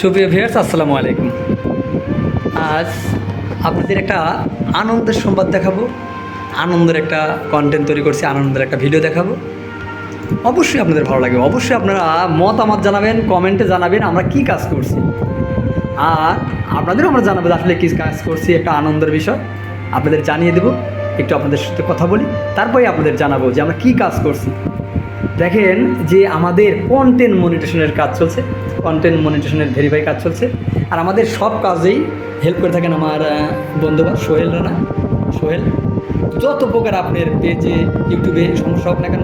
সুপ্রিয় ভিউয়ার্স, আসসালামু আলাইকুম। আজ আপনাদের একটা আনন্দের সংবাদ দেখাবো। আনন্দের একটা কন্টেন্ট তৈরি করছি, আনন্দের একটা ভিডিও দেখাবো। অবশ্যই আপনাদের ভালো লাগবে। অবশ্যই আপনারা মতামত জানাবেন কমেন্টে জানাবেন, আমরা কি কাজ করছি। আর আপনাদেরও আমরা জানাব আসলে কী কাজ করছি, একটা আনন্দের বিষয়। আপনাদের জানিয়ে দেবো, একটু আপনাদের সাথে কথা বলি। তারপরে আপনাদের জানাব যে আমরা কি কাজ করছি। দেখেন যে আমাদের কন্টেন্ট মনিটেশনের কাজ চলছে। কন্টেন্ট মনিটেশনের ভেরিফাই কাজ চলছে। আর আমাদের সব কাজেই হেল্প করে থাকেন আমার আহ, বন্ধুবার সোহেল রানা। সোহেল যত প্রকার আপনার পেজে ইউটিউবে সমস্যা হোক না কেন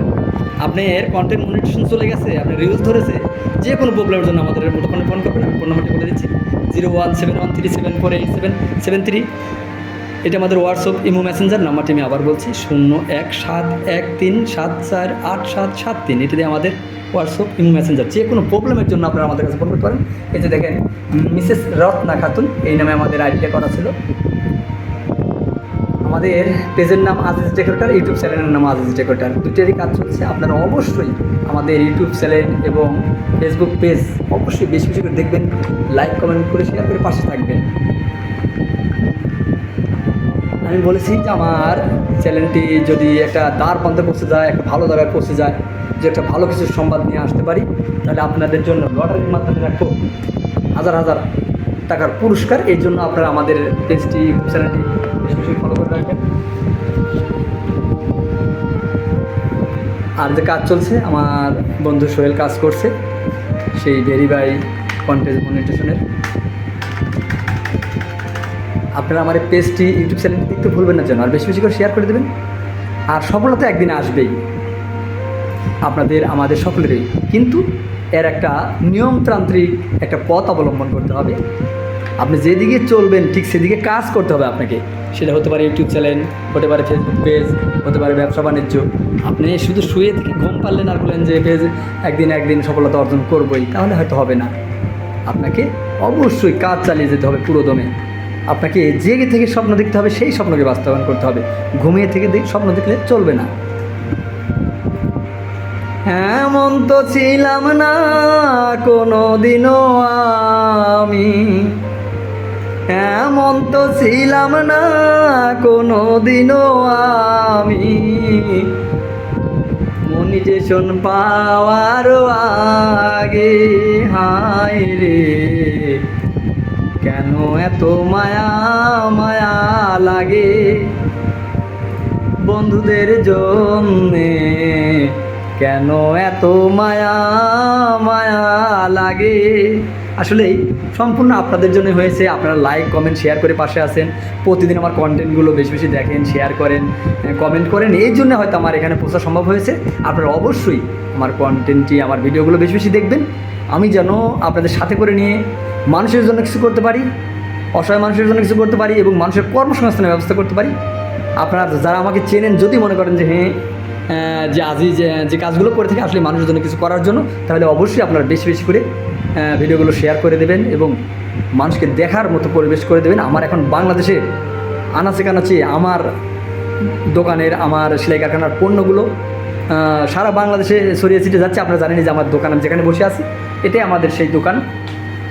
আপনার কন্টেন্ট মনিটেশন চলে গেছে আপনার রিলস ধরেছে যে কোনো প্রবলেমের জন্য আমাদের মোটামুটি ফোন করবেন আমি ফোন নাম্বারটি বলে দিচ্ছি zero one seven one three seven four eight seven seven three এটা আমাদের হোয়াটসঅ্যাপ ইমো মেসেঞ্জার নাম্বারটি আমি আবার বলছি, শূন্য এক সাত এক তিন সাত চার আট সাত সাত তিন। এটা দিয়ে আমাদের হোয়াটসঅ্যাপ ইমো মেসেঞ্জার যে কোনো প্রবলেমের জন্য আপনারা আমাদের কাছে ফোন করতে পারেন। এই যে দেখেন মিসেস রত্না খাতুন এই নামে আমাদের আইডিটা করা ছিল। আমাদের পেজের নাম আজিজ ডেকোরেটার ইউটিউব চ্যানেলের নাম আজিজ ডেকোরেটার দুটোরই কাজ চলছে। আপনারা অবশ্যই আমাদের ইউটিউব চ্যানেল এবং ফেসবুক পেজ অবশ্যই বেশি বেশি করে দেখবেন লাইক কমেন্ট করে শেয়ার করে পাশে থাকবেন। আমি বলেছি যে আমার চ্যানেলটি যদি একটা দ্বার পন্থে পৌঁছে যায়, একটা ভালো জায়গায় পৌঁছে যায় যে একটা ভালো কিছু সংবাদ নিয়ে আসতে পারি, তাহলে আপনাদের জন্য লটারির মাধ্যমে রাখব হাজার হাজার টাকার পুরস্কার। এই জন্য আপনারা আমাদের পেজটি, চ্যানেলটি বেশি ফলো করে রাখবেন। আর যে কাজ চলছে, আমার বন্ধু সোহেল কাজ করছে, সেই ভেরিফাই কন্টেন্ট মনিটেশনের আপনারা আমার পেজটি ইউটিউব চ্যানেলটি দেখতে ভুলবেন না যেন, আর বেশি বেশি করে শেয়ার করে দেবেন। আর সফলতা একদিন আসবেই আপনাদের, আমাদের সকলেরই। কিন্তু এর একটা নিয়মতান্ত্রিক একটা পথ অবলম্বন করতে হবে। আপনি যেদিকে চলবেন, ঠিক সেদিকে কাজ করতে হবে আপনাকে। সেটা হতে পারে ইউটিউব চ্যানেল হতে পারে ফেসবুক পেজ হতে পারে ব্যবসা বাণিজ্য। আপনি শুধু শুয়ে থেকে ঘুম পারলেন আর বললেন যে পেজ একদিন একদিন সফলতা অর্জন করবই তাহলে হয়তো হবে না। আপনাকে অবশ্যই কাজ চালিয়ে যেতে হবে পুরো দমে। আপনাকে জেগে থেকে স্বপ্ন দেখতে হবে, সেই স্বপ্নকে বাস্তবায়ন করতে হবে। ঘুমিয়ে থেকে দেখ স্বপ্ন দেখলে চলবে না। এমন তো ছিলাম না কোনো দিনও আমি। এমন তো ছিলাম না কোনো দিনও আমি। মনিটেশন পাওয়ার আগে, হায় রে। কেন এত মায়া মায়া লাগে? বন্ধুদের জন্যে কেন এত মায়া মায়া লাগে? আসলেই সম্পূর্ণ আপনাদের জন্য হয়েছে। আপনারা লাইক কমেন্ট শেয়ার করে পাশে আসেন প্রতিদিন আমার কন্টেন্টগুলো বেশি বেশি দেখেন শেয়ার করেন কমেন্ট করেন। এই জন্য হয়তো আমার এখানে পৌঁছা সম্ভব হয়েছে। আপনারা অবশ্যই আমার কন্টেন্টটি আমার ভিডিওগুলো বেশি বেশি দেখবেন। আমি যেন আপনাদের সাথে করে নিয়ে মানুষের জন্য কিছু করতে পারি, অসহায় মানুষের জন্য কিছু করতে পারি এবং মানুষের কর্মসংস্থানের ব্যবস্থা করতে পারি। আপনারা যারা আমাকে চেনেন, যদি মনে করেন যে হ্যাঁ যে আজি যে যে কাজগুলো করে থাকে আসলে মানুষের জন্য কিছু করার জন্য, তাহলে অবশ্যই আপনারা বেশি বেশি করে ভিডিওগুলো শেয়ার করে দেবেন এবং মানুষকে দেখার মতো পরিবেশ করে দেবেন। আমার এখন বাংলাদেশে আনাচে কানাচে আমার দোকানের, আমার সেলাই কারখানার পণ্যগুলো সারা বাংলাদেশে ছড়িয়ে ছিটে যাচ্ছে। আপনারা জানেন যে আমার দোকান আমি যেখানে বসে আছি, এটাই আমাদের সেই দোকান।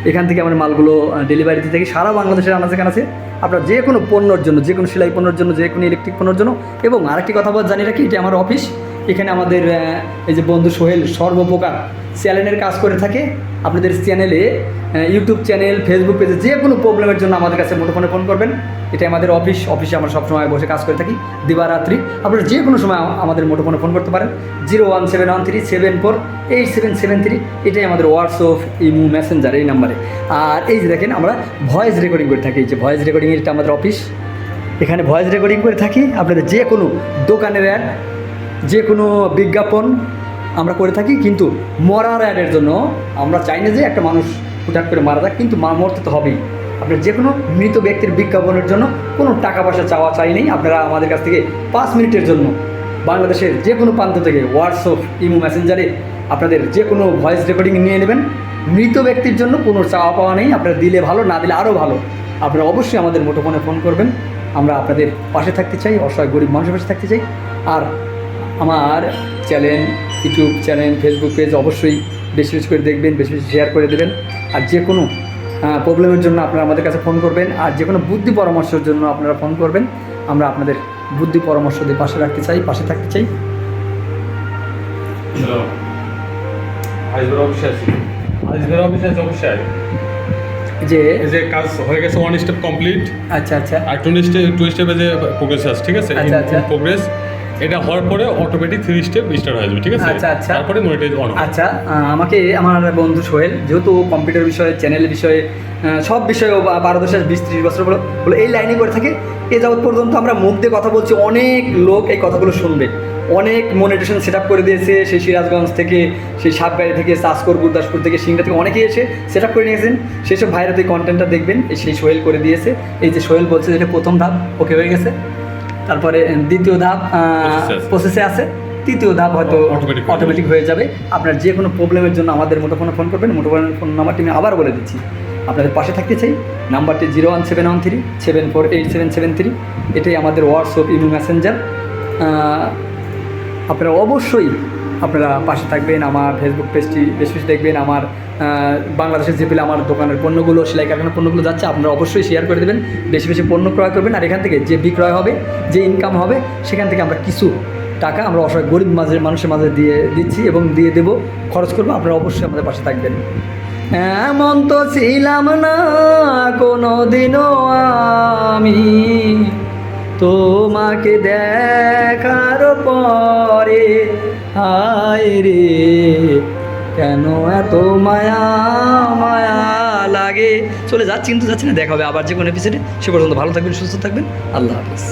এখান থেকে আমার মালগুলো ডেলিভারি দিতে থাকি সারা বাংলাদেশের আনাচে আছে। আপনার যে কোনো পণ্যর জন্য, যে কোনো সেলাই পণ্যর জন্য, যে কোনো ইলেকট্রিক পণ্যর জন্য, এবং আরেকটি কথা বল জানি রাখি এটা আমার অফিস এখানে আমাদের এই যে বন্ধু সোহেল সর্বপ্রকার চ্যানেলের কাজ করে থাকে। আপনাদের চ্যানেলে ইউটিউব চ্যানেল ফেসবুক পেজে যে কোনো প্রবলেমের জন্য আমাদের কাছে মুঠোফোনে ফোন করবেন। এটা আমাদের অফিস অফিসে আমরা সবসময় বসে কাজ করে থাকি। দিবারাত্রি। আপনারা যে কোনো সময় আমাদের মুঠোফোনে ফোন করতে পারেন। Zero one seven one three seven four, eight seven seven three, এটাই আমাদের হোয়াটসঅ্যাপ ইমু মেসেঞ্জার এই নাম্বারে আর এই যে দেখেন, আমরা ভয়েস রেকর্ডিং করে থাকি। এই যে ভয়েস রেকর্ডিং এটা আমাদের অফিস এখানে ভয়েস রেকর্ডিং করে থাকি। আপনাদের যে কোনো দোকানের অ্যাড যে কোনো বিজ্ঞাপন আমরা করে থাকি, কিন্তু মরার অ্যাডের জন্য আমরা চাই না যে একটা মানুষ হুটহাট করে মারা যাক, কিন্তু মা- মরতে তো হবেই। আপনার যে কোনো মৃত ব্যক্তির বিজ্ঞাপনের জন্য কোনো টাকা পয়সা চাওয়া চাই নেই। আপনারা আমাদের কাছ থেকে পাঁচ মিনিটের জন্য বাংলাদেশের যে কোনো প্রান্ত থেকে হোয়াটসঅ্যাপ ইমো মেসেঞ্জারে আপনাদের যে কোনো ভয়েস রেকর্ডিং নিয়ে নেবেন। মৃত ব্যক্তির জন্য কোনো চাওয়া পাওয়া নেই। আপনারা দিলে ভালো, না দিলে আরও ভালো। আপনারা অবশ্যই আমাদের মুঠোফোনে ফোন করবেন। আমরা আপনাদের পাশে থাকতে চাই, অসহায় গরিব মানুষের পাশে থাকতে চাই। আর আমার channel YouTube channel Facebook page অবশ্যই বেশি বেশি করে দেখবেন বেশি বেশি শেয়ার করে দেবেন। আর যে কোনো প্রবলেমের জন্য আপনারা আমাদের কাছে ফোন করবেন। আর যে কোনো বুদ্ধি পরামর্শের জন্য আপনারা ফোন করবেন। আমরা আপনাদের বুদ্ধি পরামর্শ দিয়ে পাশে রাখতে চাই পাশে থাকতে চাই। যে যে কাজ হয়ে গেছে ওয়ান স্টেপ কমপ্লিট আচ্ছা আচ্ছা। আর টু স্টেপ টু স্টেপে যে প্রোগ্রেস আছে ঠিক আছে? আচ্ছা, আচ্ছা। প্রোগ্রেস এটা হওয়ার পরে অটোমেটিক থ্রি স্টেপ স্টার্ট হয়ে যাবে ঠিক আছে? আচ্ছা, আচ্ছা। তারপরে মনিটাইজ অন আচ্ছা আমাকে আমার বন্ধু সোহেল যেহেতু কম্পিউটার বিষয়ে চ্যানেল বিষয়ে সব বিষয়ে ও বা- পারদর্শী আছে, বিশ ত্রিশ বছর বলো বলে এই লাইনে করে থাকে এ যাবৎ পর্যন্ত আমরা মুখ দিয়ে কথা বলছি অনেক লোক এই কথাগুলো শুনবে। অনেক মনিটেশন সেট আপ করে দিয়েছে সেই সিরাজগঞ্জ থেকে সেই সাপগাড়ি থেকে চাষকর গুরদাসপুর থেকে সিংড়া থেকে অনেকেই এসে সেট আপ করে নিয়েছেন। সেই সব ভাইরা এই কন্টেন্টটা দেখবেন সেই সোহেল করে দিয়েছে। এই যে সোহেল বলছে যেটা প্রথম ধাপ ওকে হয়ে গেছে। তারপরে দ্বিতীয় ধাপ। প্রসেসে আছে। তৃতীয় ধাপ হয়তো হয়ে। অটোমেটিক হয়ে যাবে। আপনার যে কোনো প্রবলেমের জন্য আমাদের মুঠোফোনে ফোন করবেন। মুঠোফোনের ফোন নাম্বারটি আমি আবার বলে দিচ্ছি। আপনাদের পাশে থাকতে চাই। নাম্বারটি zero one seven one three seven four eight seven seven three এটাই আমাদের হোয়াটসঅ্যাপ ইমো মেসেঞ্জার আপনারা অবশ্যই আপনারা পাশে থাকবেন, আমার ফেসবুক পেজটি বেশি বেশি দেখবেন, আমার বাংলাদেশের যে পেলে আমার দোকানের পণ্যগুলো, সেলাই কারখানার পণ্যগুলো যাচ্ছে, আপনারা অবশ্যই শেয়ার করে দেবেন, বেশি বেশি পণ্য ক্রয় করবেন, আর এখান থেকে যে বিক্রয় হবে, যে ইনকাম হবে, সেখান থেকে আমরা কিছু টাকা আমরা অসহায় গরিব মাঝে, মানুষের মাঝে দিয়ে দিচ্ছি এবং দিয়ে দেব, খরচ করব, আপনারা অবশ্যই আমাদের পাশে থাকবেন। এমন তো ছিলাম না কোনো দিনও আমি। তোমাকে দেখার পরে, হায় রে, কেন এত মায়া মায়া লাগে? চলে যাচ্ছি, কিন্তু যাচ্ছি না, দেখা হবে আবার যে কোনো এপিসোডে সে পর্যন্ত ভালো থাকবেন, সুস্থ থাকবেন। আল্লাহ হাফিজ।